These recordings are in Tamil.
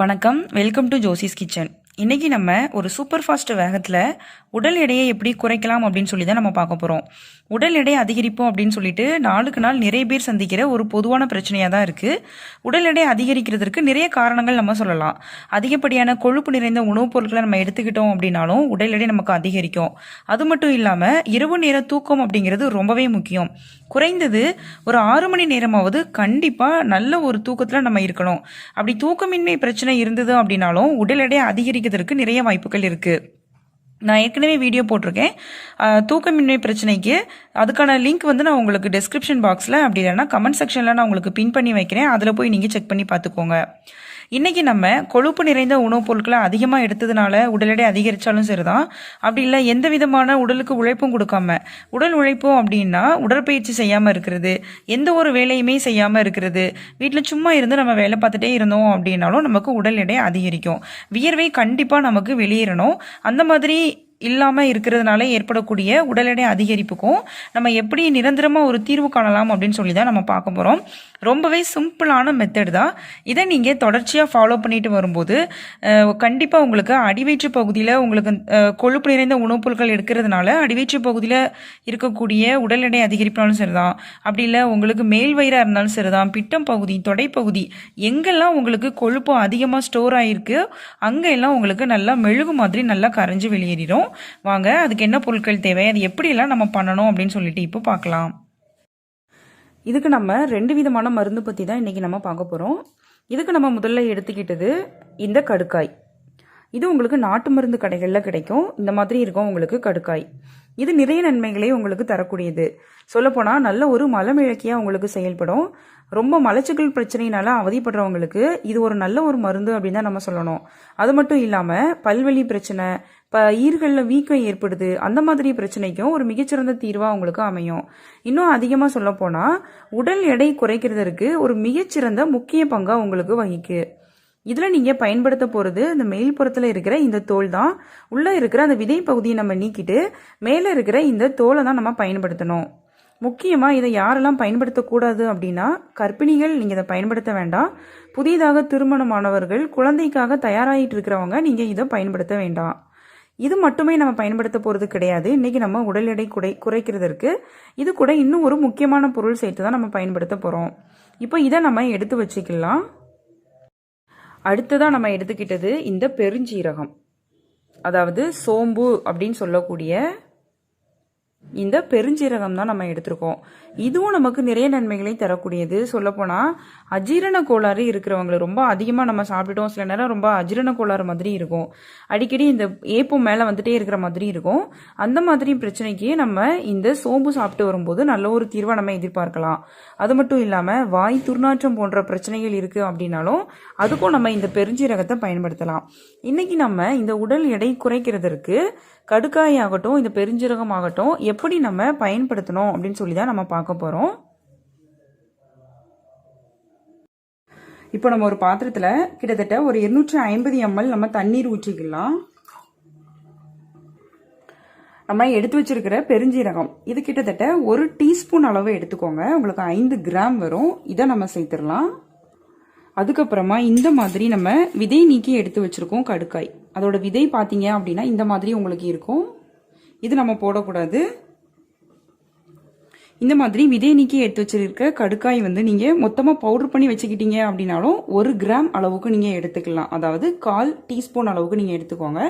வணக்கம். வெல்கம் டு ஜோசிஸ் கிச்சன் இன்னைக்கு நம்ம ஒரு சூப்பர் ஃபாஸ்ட் வேகத்தில் உடல் எடையை எப்படி குறைக்கலாம் அப்படின்னு சொல்லி தான் நம்ம பார்க்க போகிறோம் உடல் எடை அதிகரிப்போம் அப்படின்னு சொல்லிட்டு நாளுக்கு நாள் நிறைய பேர் சந்திக்கிற ஒரு பொதுவான பிரச்சனையாக தான் இருக்குது உடல் எடை அதிகரிக்கிறதுக்கு நிறைய காரணங்கள் நம்ம சொல்லலாம். அதிகப்படியான கொழுப்பு நிறைந்த உணவுப் பொருட்களை நம்ம எடுத்துக்கிட்டோம் அப்படின்னாலும் உடல் எடை நமக்கு அதிகரிக்கும். அது மட்டும் இல்லாமல் இரவு நேர தூக்கம் அப்படிங்கிறது ரொம்பவே முக்கியம். குறைந்தது ஒரு ஆறு மணி நேரமாவது கண்டிப்பாக நல்ல ஒரு தூக்கத்தில் நம்ம இருக்கணும். அப்படி தூக்கமின்மை பிரச்சனை இருந்தது அப்படின்னாலும் உடல் எடை அதிகரிக்கிறதுக்கு நிறைய வாய்ப்புகள் இருக்குது நான் ஏற்கனவே வீடியோ போட்டிருக்கேன். தூக்கமின்மை பிரச்சனைக்கு அதுக்கான லிங்க் வந்து நான் உங்களுக்கு டிஸ்கிரிப்ஷன் பாக்ஸில் அப்படி இல்லைன்னா கமெண்ட் செக்ஷனில் நான் உங்களுக்கு பின் பண்ணி வைக்கிறேன். அதில் போய் நீங்கள் செக் பண்ணி பார்த்துக்கோங்க. இன்னைக்கு நம்ம கொழுப்பு நிறைந்த உணவுப் பொருட்களை அதிகமாக எடுத்ததுனால உடல் எடை அதிகரித்தாலும் சரிதான். அப்படி இல்லை எந்த விதமான உடலுக்கு உழைப்பும் கொடுக்காம உடல் உழைப்பும் அப்படின்னா உடற்பயிற்சி செய்யாமல் இருக்கிறது எந்த ஒரு வேலையுமே செய்யாமல் இருக்கிறது. வீட்டில் சும்மா இருந்து நம்ம வேலை பார்த்துட்டே இருந்தோம் அப்படின்னாலும் நமக்கு உடல் எடை அதிகரிக்கும். வியர்வை கண்டிப்பாக நமக்கு வெளியேறணும். அந்த மாதிரி இல்லாமல் இருக்கிறதுனால ஏற்படக்கூடிய உடல் எடை அதிகரிப்புக்கும் நம்ம எப்படி நிரந்தரமாக ஒரு தீர்வு காணலாம் அப்படின்னு சொல்லி தான் நம்ம பார்க்க போகிறோம் ரொம்பவே சிம்பிளான மெத்தட் தான். இதை நீங்கள் தொடர்ச்சியாக ஃபாலோ பண்ணிட்டு வரும்போது கண்டிப்பாக உங்களுக்கு அடிவயிற்று பகுதியில் உங்களுக்கு கொழுப்பு நிறைந்த உணவுப் பொருட்கள் எடுக்கிறதுனால அடிவயிற்று பகுதியில் இருக்கக்கூடிய உடல் எடை அதிகரிப்பினாலும் சரிதான். அப்படி இல்லை உங்களுக்கு மேல் வயிறாக இருந்தாலும் சரிதான். பிட்டம் பகுதி தொடைப்பகுதி எங்கெல்லாம் உங்களுக்கு கொழுப்பு அதிகமாக ஸ்டோர் ஆகிருக்கு அங்கே எல்லாம் உங்களுக்கு நல்லா மெழுகு மாதிரி நல்லா கரைஞ்சு வெளியேறிடும். வாங்க அதுக்கு என்ன பொருட்கள் தேவை அது எப்படியெல்லாம் நம்ம பண்ணணும் அப்படின்னு சொல்லிட்டு இப்போ பார்க்கலாம். இதுக்கு நம்ம ரெண்டு விதமான மருந்து பற்றி தான் இன்றைக்கி நம்ம பார்க்க போகிறோம் இதுக்கு நம்ம முதல்ல எடுத்துக்கிட்டது இந்த கடுக்காய். இது உங்களுக்கு நாட்டு மருந்து கடைகளில் கிடைக்கும். இந்த மாதிரி இருக்கும் உங்களுக்கு கடுக்காய். இது நிறைய நன்மைகளை உங்களுக்கு தரக்கூடியது. சொல்லப்போனால் நல்ல ஒரு மலமிழக்கியாக உங்களுக்கு செயல்படும். ரொம்ப மலச்சிக்கல் பிரச்சனையினால அவதிப்படுறவங்களுக்கு இது ஒரு நல்ல ஒரு மருந்து அப்படின்னு தான் நம்ம சொல்லணும். அது மட்டும் இல்லாமல் பல்வெளி பிரச்சனை இப்போ ஈர்களில் வீக்கம் ஏற்படுது அந்த மாதிரி பிரச்சனைக்கும் ஒரு மிகச்சிறந்த தீர்வாக உங்களுக்கு அமையும். இன்னும் அதிகமாக சொல்லப்போனால் உடல் எடை குறைக்கிறதற்கு ஒரு மிகச்சிறந்த முக்கிய பங்காக உங்களுக்கு வகிக்கு. இதில் நீங்கள் பயன்படுத்த போகிறது இந்த மேல் புறத்தில் இருக்கிற இந்த தோல் தான். உள்ளே இருக்கிற அந்த விதை பகுதியை நம்ம நீக்கிட்டு மேலே இருக்கிற இந்த தோலை தான் நம்ம பயன்படுத்தணும். முக்கியமாக இதை யாரெல்லாம் பயன்படுத்தக்கூடாது அப்படின்னா கர்ப்பிணிகள் நீங்கள் இதை பயன்படுத்த வேண்டாம். புதிதாக திருமணமானவர்கள் குழந்தைக்காக தயாராகிட்டு இருக்கிறவங்க நீங்கள் இதை பயன்படுத்த வேண்டாம். இது மட்டுமே நம்ம பயன்படுத்த போகிறது கிடையாது. இன்றைக்கி நம்ம உடல் எடை குறை குறைக்கிறதற்கு இது கூட இன்னும் ஒரு முக்கியமான பொருள் சேர்த்து தான் நம்ம பயன்படுத்த போகிறோம் இப்போ இதை நம்ம எடுத்து வச்சுக்கலாம். அடுத்ததாக நம்ம எடுத்துக்கிட்டது இந்த பெருஞ்சீரகம். அதாவது சோம்பு அப்படின்னு சொல்லக்கூடிய இந்த பெருஞ்சீரகம் தான் நம்ம எடுத்திருக்கோம். இதுவும் நமக்கு நிறைய நன்மைகளை தரக்கூடியது. சொல்லப்போனால் அஜீரண கோளாறு இருக்கிறவங்களை ரொம்ப அதிகமாக நம்ம சாப்பிட்டுட்டோம். சில நேரம் ரொம்ப அஜீரண கோளாறு மாதிரி இருக்கும். அடிக்கடி இந்த ஏப்பம் மேலே வந்துட்டே இருக்கிற மாதிரி இருக்கும். அந்த மாதிரி பிரச்சனைக்கு நம்ம இந்த சோம்பு சாப்பிட்டு வரும்போது நல்ல ஒரு தீர்வை நம்ம எதிர்பார்க்கலாம். அது மட்டும் இல்லாமல் வாய் துர்நாற்றம் போன்ற பிரச்சனைகள் இருக்குது அப்படின்னாலும் அதுக்கும் நம்ம இந்த பெருஞ்சீரகத்தை பயன்படுத்தலாம். இன்னைக்கு நம்ம இந்த உடல் எடை குறைக்கிறதற்கு கடுக்காய் ஆகட்டும் இந்த பெருஞ்சீரகம் ஆகட்டும் எப்படி நம்ம பயன்படுத்தணும் அப்படின்னு சொல்லி தான் நம்ம பார்க்க போகிறோம் இப்போ நம்ம ஒரு பாத்திரத்தில் கிட்டத்தட்ட ஒரு இருநூற்றி ஐம்பது எம்எல் நம்ம தண்ணீர் ஊற்றிக்கலாம். நம்ம எடுத்து வச்சிருக்கிற பெருஞ்சீரகம் இது கிட்டத்தட்ட ஒரு டீஸ்பூன் அளவு எடுத்துக்கோங்க. உங்களுக்கு ஐந்து கிராம் வரும். இதை நம்ம சேர்த்துடலாம். அதுக்கப்புறமா இந்த மாதிரி நம்ம விதை நீக்கி எடுத்து வச்சிருக்கோம் கடுக்காய் அதோட விதை பார்த்தீங்க அப்படின்னா இந்த மாதிரி உங்களுக்கு இருக்கும். இது நம்ம போடக்கூடாது. இந்த மாதிரி விதை நீக்கி எடுத்து வச்சிருக்க கடுக்காய் வந்து நீங்கள் மொத்தமாக பவுடர் பண்ணி வச்சுக்கிட்டீங்க அப்படின்னாலும் ஒரு கிராம் அளவுக்கு நீங்கள் எடுத்துக்கலாம். அதாவது கால் டீஸ்பூன் அளவுக்கு நீங்கள் எடுத்துக்கோங்க.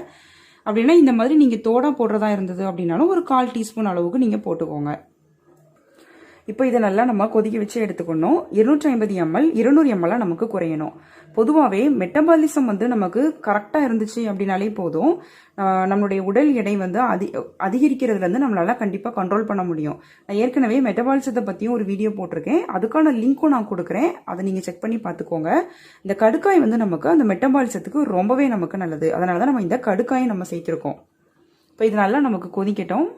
அப்படின்னா இந்த மாதிரி நீங்கள் தோடா போடுறதா இருந்தது அப்படின்னாலும் ஒரு கால் டீஸ்பூன் அளவுக்கு நீங்கள் போட்டுக்கோங்க. இப்போ இதை நல்லா நம்ம கொதிக்க வச்சு எடுத்துக்கணும். இருநூற்றி ஐம்பது எம்எல் இருநூறு எம்எல்லாம் நமக்கு குறையணும். பொதுவாகவே மெட்டபாலிசம் வந்து நமக்கு கரெக்டாக இருந்துச்சு அப்படின்னாலே போதும். நம்மளுடைய உடல் எடை வந்து அதி அதிகரிக்கிறதுலேருந்து நம்மளால கண்டிப்பாக கண்ட்ரோல் பண்ண முடியும். நான் ஏற்கனவே மெட்டபாலிசத்தை பற்றியும் ஒரு வீடியோ போட்டிருக்கேன். அதுக்கான லிங்க்கும் நான் கொடுக்குறேன். அதை நீங்கள் செக் பண்ணி பார்த்துக்கோங்க. இந்த கடுக்காய் வந்து நமக்கு அந்த மெட்டபாலிசத்துக்கு ரொம்பவே நமக்கு நல்லது. அதனால தான் நம்ம இந்த கடுக்காயை நம்ம சேர்த்துருக்கோம். இப்போ இது நல்லா நமக்கு கொதிக்கட்டும்.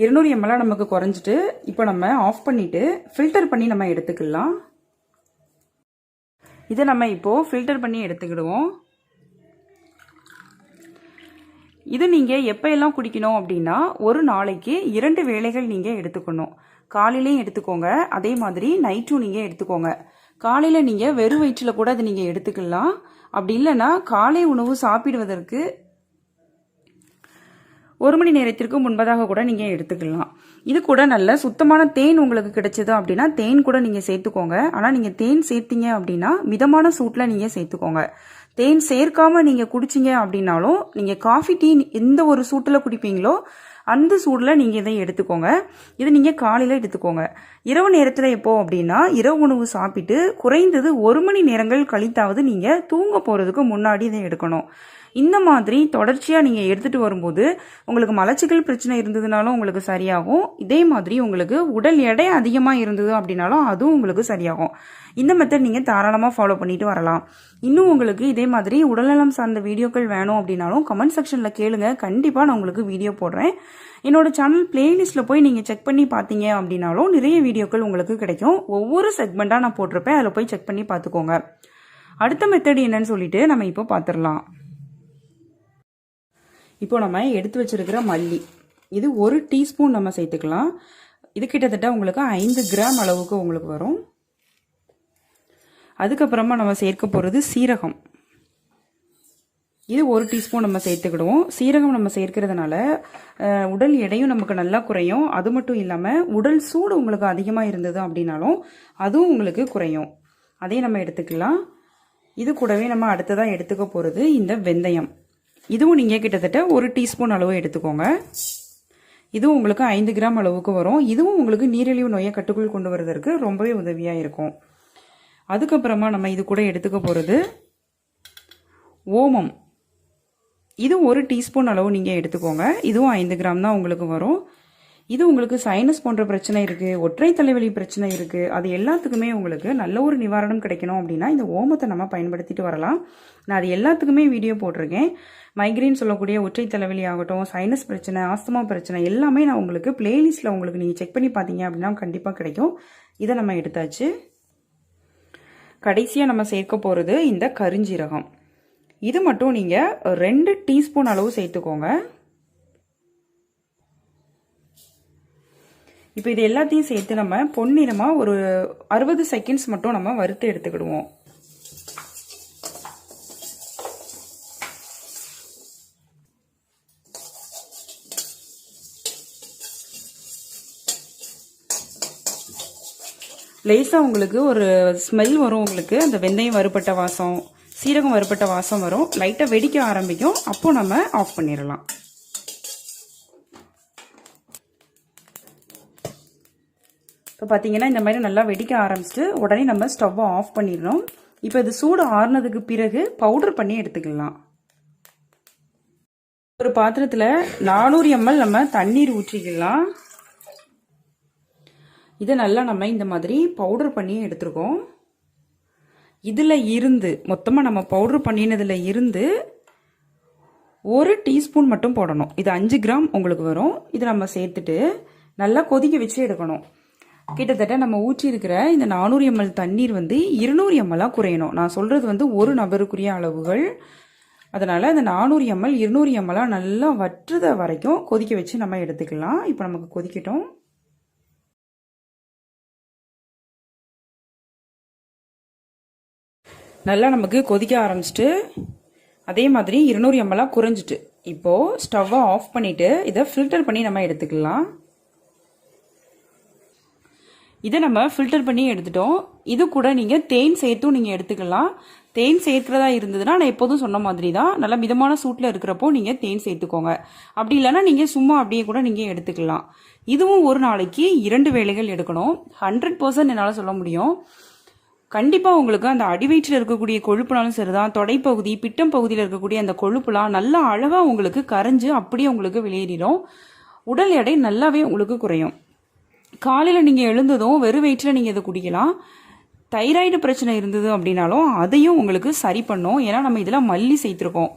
இருநூறு எம்எல்லாம் நமக்கு குறைஞ்சிட்டு இப்போ நம்ம ஆஃப் பண்ணிவிட்டு ஃபில்டர் பண்ணி நம்ம எடுத்துக்கலாம். இதை நம்ம இப்போ ஃபில்டர் பண்ணி எடுத்துக்கிடுவோம். இது நீங்கள் எப்போ எல்லாம் குடிக்கணும் அப்படின்னா ஒரு நாளைக்கு இரண்டு வேளைகள் நீங்கள் எடுத்துக்கணும். காலையிலையும் எடுத்துக்கோங்க அதே மாதிரி நைட்டும் நீங்கள் எடுத்துக்கோங்க. காலையில் நீங்கள் வெறும் வயிற்றில் கூட அதை நீங்கள் எடுத்துக்கலாம். அப்படி இல்லைன்னா காலை உணவு சாப்பிடுவதற்கு ஒரு மணி நேரத்திற்கு முன்பதாக கூட நீங்கள் எடுத்துக்கலாம். இது கூட நல்ல சுத்தமான தேன் உங்களுக்கு கிடைச்சது அப்படின்னா தேன் கூட நீங்கள் சேர்த்துக்கோங்க. ஆனால் நீங்கள் தேன் சேர்த்தீங்க அப்படின்னா மிதமான சூட்டில் நீங்கள் சேர்த்துக்கோங்க. தேன் சேர்க்காமல் நீங்கள் குடிச்சிங்க அப்படின்னாலும் நீங்கள் காஃபி டீ எந்த ஒரு சூட்டில் குடிப்பீங்களோ அந்த சூடில் நீங்கள் இதை எடுத்துக்கோங்க. இது நீங்கள் காலையில் எடுத்துக்கோங்க. இரவு நேரத்தில் எப்போ அப்படின்னா இரவு உணவு சாப்பிட்டு குறைந்தது ஒரு மணி நேரங்கள் கழித்தாவது நீங்கள் தூங்க போகிறதுக்கு முன்னாடி இதை எடுக்கணும். இந்த மாதிரி தொடர்ச்சியாக நீங்கள் எடுத்துகிட்டு வரும்போது உங்களுக்கு மலச்சிக்கல் பிரச்சனை இருந்ததுனாலும் உங்களுக்கு சரியாகும். இதே மாதிரி உங்களுக்கு உடல் எடை அதிகமாக இருந்தது அப்படின்னாலும் அதுவும் உங்களுக்கு சரியாகும். இந்த மெத்தட் நீங்கள் தாராளமாக ஃபாலோ பண்ணிட்டு வரலாம். இன்னும் உங்களுக்கு இதே மாதிரி உடல்நலம் சார்ந்த வீடியோக்கள் வேணும் அப்படின்னாலும் கமெண்ட் செக்ஷனில் கேளுங்க. கண்டிப்பாக நான் உங்களுக்கு வீடியோ போடுறேன். என்னோட சேனல் பிளேலிஸ்ட்டில் போய் நீங்கள் செக் பண்ணி பார்த்தீங்க அப்படின்னாலும் நிறைய வீடியோக்கள் உங்களுக்கு கிடைக்கும். ஒவ்வொரு செக்மெண்ட்டாக நான் போட்டிருப்பேன். அதில் போய் செக் பண்ணி பார்த்துக்கோங்க. அடுத்த மெத்தட் என்னன்னு சொல்லிட்டு நம்ம இப்போ பார்த்துடலாம். இப்போ நம்ம எடுத்து வச்சிருக்கிற மல்லி. இது ஒரு டீஸ்பூன் நம்ம சேர்த்துக்கலாம். இது கிட்டத்தட்ட உங்களுக்கு ஐந்து கிராம் அளவுக்கு உங்களுக்கு வரும். அதுக்கப்புறமா நம்ம சேர்க்க போகிறது சீரகம். இது ஒரு டீஸ்பூன் நம்ம சேர்த்துக்கிடுவோம். சீரகம் நம்ம சேர்க்கிறதுனால உடல் எடையும் நமக்கு நல்லா குறையும். அது மட்டும் இல்லாமல் உடல் சூடு உங்களுக்கு அதிகமாக இருந்தது அப்படின்னாலும் அதுவும் உங்களுக்கு குறையும். அதையும் நம்ம எடுத்துக்கலாம். இது கூடவே நம்ம அடுத்ததாக எடுத்துக்க போகிறது இந்த வெந்தயம். இதுவும் நீங்கள் கிட்டத்தட்ட ஒரு டீஸ்பூன் அளவு எடுத்துக்கோங்க. இதுவும் உங்களுக்கு ஐந்து கிராம் அளவுக்கு வரும். இதுவும் உங்களுக்கு நீரிழிவு நோயை கட்டுக்குள் கொண்டு வரதற்கு ரொம்பவே உதவியாக இருக்கும். அதுக்கப்புறமா நம்ம இது கூட எடுத்துக்க போகிறது ஓமம். இது ஒரு டீஸ்பூன் அளவு நீங்கள் எடுத்துக்கோங்க. இதுவும் ஐந்து கிராம் தான் உங்களுக்கு வரும். இது உங்களுக்கு சைனஸ் போன்ற பிரச்சனை இருக்குது ஒற்றை தலைவலி பிரச்சனை இருக்குது அது எல்லாத்துக்குமே உங்களுக்கு நல்ல ஒரு நிவாரணம் கிடைக்கணும் அப்படின்னா இந்த ஓமத்தை நம்ம பயன்படுத்திட்டு வரலாம். நான் அது எல்லாத்துக்குமே வீடியோ போட்டிருக்கேன். மைக்ரைன் சொல்லக்கூடிய ஒற்றை தலைவலி ஆகட்டும் சைனஸ் பிரச்சனை ஆஸ்துமா பிரச்சனை எல்லாமே நான் உங்களுக்கு பிளேலிஸ்ட்டில் உங்களுக்கு நீங்கள் செக் பண்ணி பார்த்தீங்க அப்படின்னா கண்டிப்பாக கிடைக்கும். இதை நம்ம எடுத்தாச்சு. கடைசியாக நம்ம சேர்க்க போகிறது இந்த கருஞ்சீரகம். இது மட்டும் நீங்கள் ரெண்டு டீஸ்பூன் அளவு சேர்த்துக்கோங்க. இப்போ இது எல்லாத்தையும் சேர்த்து நம்ம பொன்னிறமாக ஒரு அறுபது செகண்ட்ஸ் மட்டும் நம்ம வறுத்து எடுத்துக்கிடுவோம். லேசாக உங்களுக்கு ஒரு ஸ்மெல் வரும் உங்களுக்கு. அந்த வெந்தயம் வறுபட்ட வாசம் சீரகம் வறுபட்ட வாசம் வரும். லைட்டாக வெடிக்க ஆரம்பிக்கும். அப்போ நம்ம ஆஃப் பண்ணிடலாம். இப்போ பார்த்தீங்கன்னா இந்த மாதிரி நல்லா வெடிக்க ஆரம்பிச்சிட்டு உடனே நம்ம ஸ்டவ்வை ஆஃப் பண்ணிடணும். இப்போ இது சூடு ஆறுனதுக்கு பிறகு பவுடர் பண்ணி எடுத்துக்கலாம். ஒரு பாத்திரத்தில் நானூறு எம்எல் நம்ம தண்ணீர் ஊற்றிக்கலாம். இதை நல்லா நம்ம இந்த மாதிரி பவுடர் பண்ணி எடுத்துருக்கோம். இதில் இருந்து மொத்தமாக நம்ம பவுடர் பண்ணினதில் இருந்து ஒரு டீஸ்பூன் மட்டும் போடணும். இது அஞ்சு கிராம் உங்களுக்கு வரும். இதை நம்ம சேர்த்துட்டு நல்லா கொதிக்க வச்சு எடுக்கணும். கிட்டத்தட்ட நம்ம ஊற்றி இருக்கிற இந்த நானூறு எம்எல் தண்ணீர் வந்து இருநூறு எம்எல்லாக குறையணும். நான் சொல்கிறது வந்து ஒரு நபருக்குரிய அளவுகள். அதனால் அந்த நானூறு எம்எல் இருநூறு எம்எல்லாம் நல்லா வற்றுத வரைக்கும் கொதிக்க வச்சு நம்ம எடுத்துக்கலாம். இப்போ நமக்கு கொதிக்கட்டும். நல்லா நமக்கு கொதிக்க ஆரம்பிச்சிட்டு அதே மாதிரி இருநூறு எம்எல்லாம் குறைஞ்சிட்டு இப்போது ஸ்டவ்வை ஆஃப் பண்ணிவிட்டு இதை ஃபில்டர் பண்ணி நம்ம எடுத்துக்கலாம். இதை நம்ம ஃபில்டர் பண்ணி எடுத்துட்டோம். இது கூட நீங்கள் தேன் சேர்த்தும் நீங்கள் எடுத்துக்கலாம். தேன் சேர்க்கிறதா இருந்ததுன்னா நான் எப்போதும் சொன்ன மாதிரி தான் நல்லா மிதமான சூட்டில் இருக்கிறப்போ நீங்கள் தேன் சேர்த்துக்கோங்க. அப்படி இல்லைன்னா நீங்கள் சும்மா அப்படியே கூட நீங்கள் எடுத்துக்கலாம். இதுவும் ஒரு நாளைக்கு இரண்டு வேலைகள் எடுக்கணும். ஹண்ட்ரட் பர்சன்ட் என்னால் சொல்ல முடியும். கண்டிப்பாக உங்களுக்கு அந்த அடிவயிற்றில் இருக்கக்கூடிய கொழுப்புனாலும் சரிதான். தொடைப்பகுதி பிட்டம் பகுதியில் இருக்கக்கூடிய அந்த கொழுப்புலாம் நல்லா அழகாக உங்களுக்கு கரைஞ்சு அப்படியே உங்களுக்கு வெளியேறிடும். உடல் எடை நல்லாவே உங்களுக்கு குறையும். காலையில் நீங்கள் எழுந்ததும் வெறும் வயிற்றில் நீங்கள் இதை குடிக்கலாம். தைராய்டு பிரச்சனை இருந்தது அப்படின்னாலும் அதையும் உங்களுக்கு சரி பண்ணும். ஏன்னா நம்ம இதில் மல்லி சேர்த்துருக்கோம்.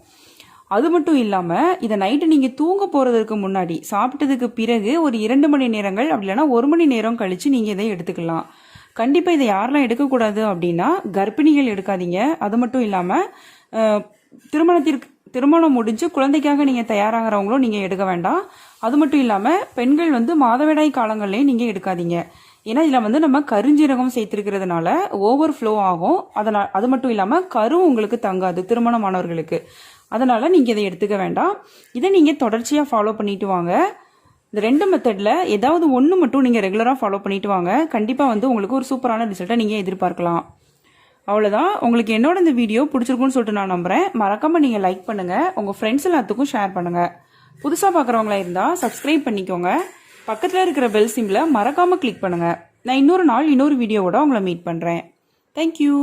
அது மட்டும் இல்லாமல் இதை நைட்டு நீங்கள் தூங்க போகிறதுக்கு முன்னாடி சாப்பிட்டதுக்கு பிறகு ஒரு இரண்டு மணி நேரங்கள் அப்படி இல்லைன்னா ஒரு மணி நேரம் கழித்து நீங்கள் இதை எடுத்துக்கலாம். கண்டிப்பாக இதை யாரெல்லாம் எடுக்கக்கூடாது அப்படின்னா கர்ப்பிணிகள் எடுக்காதீங்க. அது மட்டும் இல்லாமல் திருமணத்திற்கு திருமணம் முடிஞ்சு குழந்தைக்காக நீங்கள் தயாராகிறவங்களும் நீங்கள் எடுக்க வேண்டாம். அது மட்டும் இல்லாமல் பெண்கள் வந்து மாதவிடாய் காலங்கள்லேயும் நீங்கள் எடுக்காதீங்க. ஏன்னா இதில் வந்து நம்ம கருஞ்சீரகம் சேர்த்துருக்கிறதுனால ஓவர் ஃப்ளோ ஆகும். அதனால் அது மட்டும் இல்லாமல் கரு உங்களுக்கு தங்காது திருமணமானவர்களுக்கு. அதனால் நீங்கள் இதை எடுத்துக்க வேண்டாம். இதை நீங்கள் தொடர்ச்சியாக ஃபாலோ பண்ணிட்டு வாங்க. இந்த ரெண்டு மெத்தடில் ஏதாவது ஒன்று மட்டும் நீங்கள் ரெகுலராக ஃபாலோ பண்ணிட்டு வாங்க. கண்டிப்பாக வந்து உங்களுக்கு ஒரு சூப்பரான ரிசல்ட்டை நீங்கள் எதிர்பார்க்கலாம். அவ்வளோதான் உங்களுக்கு என்னோட இந்த வீடியோ பிடிச்சிருக்குன்னு சொல்லிட்டு நான் நம்புகிறேன் மறக்காமல் நீங்கள் லைக் பண்ணுங்கள் உங்கள் ஃப்ரெண்ட்ஸ் எல்லாத்துக்கும் ஷேர் பண்ணுங்கள் புதுசாக பார்க்குறவங்களா இருந்தால் சப்ஸ்கிரைப் பண்ணிக்கோங்க. பக்கத்தில் இருக்கிற பெல் சிம்பில் மறக்காமல் கிளிக் பண்ணுங்கள் நான் இன்னொரு நாள் இன்னொரு வீடியோவோட உங்களை மீட் பண்ணுறேன் தேங்க்யூ